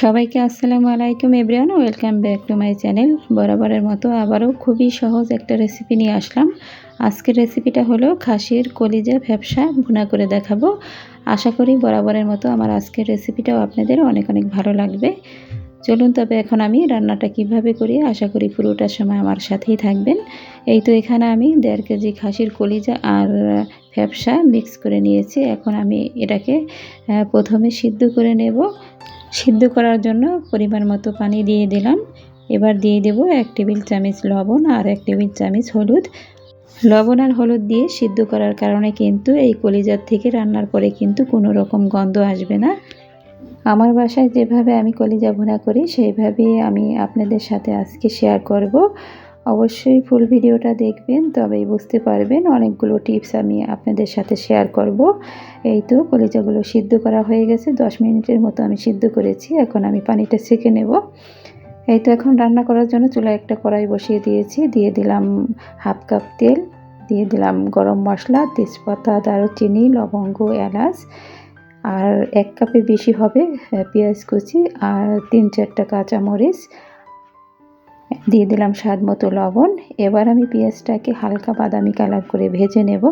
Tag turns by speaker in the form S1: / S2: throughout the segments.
S1: সবাইকে আসসালামু আলাইকুম everyone, welcome back to my channel. বরাবরের মতো আবারও খুবই সহজ একটা রেসিপি নিয়ে আসলাম। আজকের রেসিপিটা হলো খাসির কলিজা ভ্যাবসা ভুনা করে দেখাবো। আশা করি বরাবরের মতো আমার আজকের রেসিপিটাও আপনাদের অনেক অনেক ভালো লাগবে। চলুন তবে এখন আমি রান্নাটা কীভাবে করি, আশা করি পুরোটার সময় আমার সাথেই থাকবেন। এই তো এখানে আমি দেড় কেজি খাসির কলিজা আর ফ্যাপসা মিক্স করে নিয়েছি। এখন আমি এটাকে প্রথমে সিদ্ধ করে নেব। সিদ্ধ করার জন্য পরিমাণ মতো পানি দিয়ে দিলাম। এবার দিয়ে দেব এক টেবিল চামচ লবণ আর এক টেবিল চামচ হলুদ। লবণ আর হলুদ দিয়ে সিদ্ধ করার কারণে কিন্তু এই কলিজার থেকে রান্নার পরে কিন্তু কোনো রকম গন্ধ আসবে না। আমার বাসায় যেভাবে আমি কলিজা ভুনা করি, সেইভাবেই আমি আপনাদের সাথে আজকে শেয়ার করব। অবশ্যই ফুল ভিডিওটা দেখবেন, তবেই বুঝতে পারবেন অনেকগুলো টিপস আমি আপনাদের সাথে শেয়ার করব। এই তো কলিজাগুলো সিদ্ধ করা হয়ে গেছে, দশ মিনিটের মতো আমি সিদ্ধ করেছি, এখন আমি পানিটা সেঁকে নেব। এই তো এখন রান্না করার জন্য চুলায় একটা কড়াই বসিয়ে দিয়েছি, দিয়ে দিলাম হাফ কাপ তেল, দিয়ে দিলাম গরম মশলা, তেজপাতা, দারুচিনি, লবঙ্গ, এলাচ, আর এক কাপে বেশি হবে পেঁয়াজ কুচি, আর তিন চারটা কাঁচামরিচ দিয়ে দিলাম স্বাদ মতো লবণ। এবার আমি পেঁয়াজটাকে হালকা বাদামি কালার করে ভেজে নেব।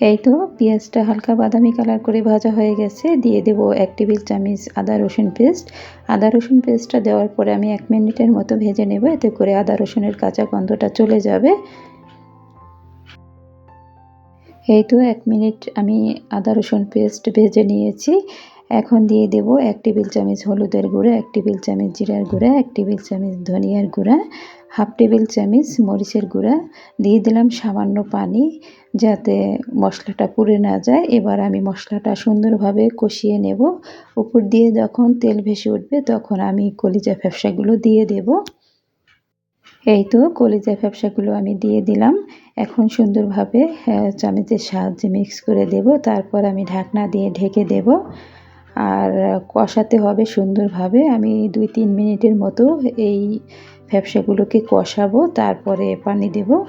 S1: এই তো পেঁয়াজটা হালকা বাদামি কালার করে ভাজা হয়ে গেছে। দিয়ে দেব এক টেবিল চামচ আদা রসুন পেস্ট। আদা রসুন পেস্টটা দেওয়ার পরে আমি এক মিনিটের মতো ভেজে নেব। এতে করে আদা রসুনের কাঁচা গন্ধটা চলে যাবে। এই তো এক মিনিট আমি আদা রসুন পেস্ট ভেজে নিয়েছি। এখন দিয়ে দেব এক টেবিল চামচ হলুদের গুঁড়া, এক টেবিল চামচ জিরার গুঁড়া, এক টেবিল চামচ ধনিয়ার গুঁড়া, হাফ টেবিল চামচ মরিচের গুঁড়া। দিয়ে দিলাম সামান্য পানি যাতে মশলাটা পুড়ে না যায়। এবার আমি মশলাটা সুন্দরভাবে কষিয়ে নেব। উপর দিয়ে যখন তেল ভেসে উঠবে তখন আমি কলিজা ফ্যাপসাগুলো দিয়ে দেব। এই তো কলিজা ফ্যাপসাগুলো আমি দিয়ে দিলাম। এখন সুন্দরভাবে চামচের সাহায্যে মিক্স করে দেব। তারপর আমি ঢাকনা দিয়ে ঢেকে দেব। আর কষাতে হবে সুন্দরভাবে। আমি দুই তিন মিনিটের মতো এই ব্যবসাগুলোকে কষাবো, তারপরে পানি দেব।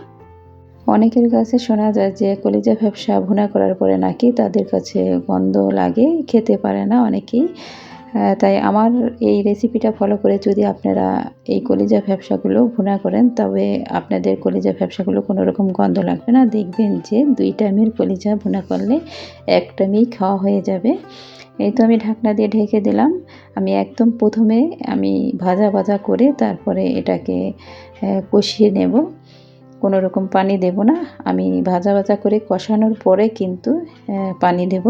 S1: অনেকের কাছে শোনা যায় যে, কলিজা ব্যবসা ভুনা করার পরে নাকি তাদের কাছে গন্ধ লাগে, খেতে পারে না অনেকেই। তাই আমার এই রেসিপিটা ফলো করে যদি আপনারা এই কলিজা ব্যবসাগুলো ভুনা করেন, তবে আপনাদের কলিজা ব্যবসাগুলো কোনো রকম গন্ধ লাগবে না। দেখবেন যে দুই টাইমের কলিজা ভুনা করলে এক টাইমেই খাওয়া হয়ে যাবে। এই তো আমি ঢাকনা দিয়ে ঢেকে দিলাম। আমি একদম প্রথমে আমি ভাজা ভাজা করে তারপরে এটাকে কষিয়ে নেব। কোনো রকম পানি দেব না। আমি ভাজা ভাজা করে কষানোর পরে কিন্তু পানি দেব।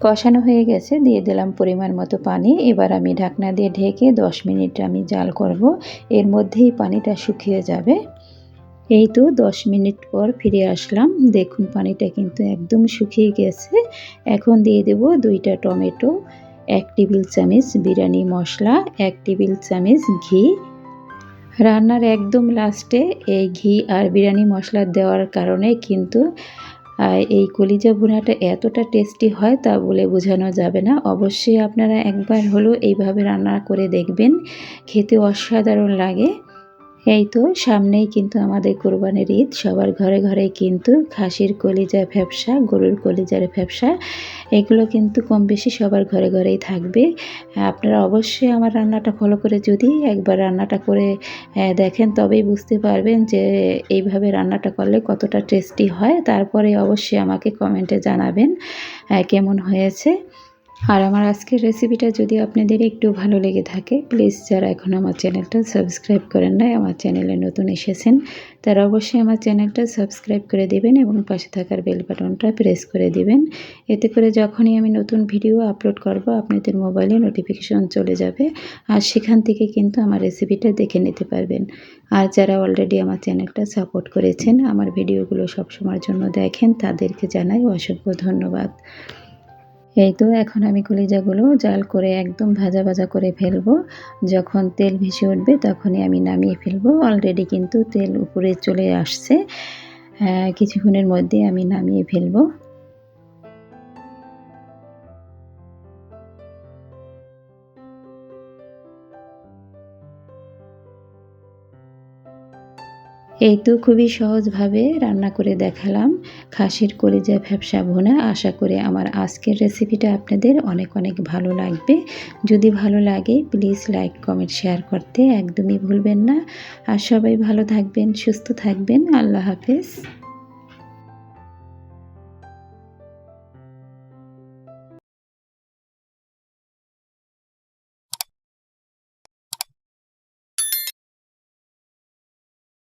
S1: কষানো হয়ে গেছে, দিয়ে দিলাম পরিমাণ মতো পানি। এবার আমি ঢাকনা দিয়ে ঢেকে দশ মিনিট আমি জাল করব, এর মধ্যেই পানিটা শুকিয়ে যাবে। এই তো দশ মিনিট পর ফিরে আসলাম। দেখুন, পানিটা কিন্তু একদম শুকিয়ে গেছে। এখন দিয়ে দেব দুইটা টমেটো, এক টেবিল চামচ বিরিয়ানি মশলা, এক টেবিল চামচ ঘি। রান্নার একদম লাস্টে এই ঘি আর বিরিয়ানি মশলা দেওয়ার কারণে কিন্তু এই কলিজা ভুনাটা এতটা টেস্টি হয় তা বলে বোঝানো যাবে না। অবশ্যই আপনারা একবার হলেও এইভাবে রান্না করে দেখবেন। খেতে অসাধারণ লাগে। এই তো, সামনেই কিন্তু আমাদের কোরবানির ঈদ। সবার ঘরে ঘরে কিন্তু খাসির কলিজা ব্যবসা গরুর কলিজার ব্যবসা এগুলো কিন্তু কম বেশি সবার ঘরে ঘরেই থাকবে। আপনারা অবশ্যই আমার রান্নাটা ফলো করে যদি একবার রান্নাটা করে দেখেন তবেই বুঝতে পারবেন যে এইভাবে রান্নাটা করলে কতটা টেস্টি হয়। তারপরে অবশ্যই আমাকে কমেন্টে জানাবেন কেমন হয়েছে। আর আমার আজকের রেসিপিটা যদি আপনাদের একটু ভালো লেগে থাকে প্লিজ যারা এখন আমার চ্যানেলটা সাবস্ক্রাইব করেন নাই, আমার চ্যানেলে নতুন এসেছেন, তারা অবশ্যই আমার চ্যানেলটা সাবস্ক্রাইব করে দেবেন এবং পাশে থাকার বেল বাটনটা প্রেস করে দিবেন। এতে করে যখনই আমি নতুন ভিডিও আপলোড করব, আপনাদের মোবাইলে নোটিফিকেশন চলে যাবে আর সেখান থেকে কিন্তু আমার রেসিপিটা দেখে নিতে পারবেন। আর যারা অলরেডি আমার চ্যানেলটা সাপোর্ট করেছেন, আমার ভিডিওগুলো সবসময়ের জন্য দেখেন, তাদেরকে জানাই অসংখ্য ধন্যবাদ। এই তো, এখন আমি কলিজাগুলো জাল করে একদম ভাজা ভাজা করে ফেলব। যখন তেল ভেসে উঠবে তখনই আমি নামিয়ে ফেলব। অলরেডি কিন্তু তেল উপরে চলে আসছে। কিছুক্ষণের মধ্যে আমি নামিয়ে ফেলব। এই তো খুবই সহজভাবে রান্না করে দেখালাম। খাসির কলিজা ভ্যাবসা ভোনা। আশা করে আমার আজকের রেসিপিটা আপনাদের অনেক অনেক ভালো লাগবে। যদি ভালো লাগে, প্লিজ লাইক, কমেন্ট, শেয়ার করতে একদমই ভুলবেন না। আর সবাই ভালো থাকবেন, সুস্থ থাকবেন। আল্লাহ হাফেজ।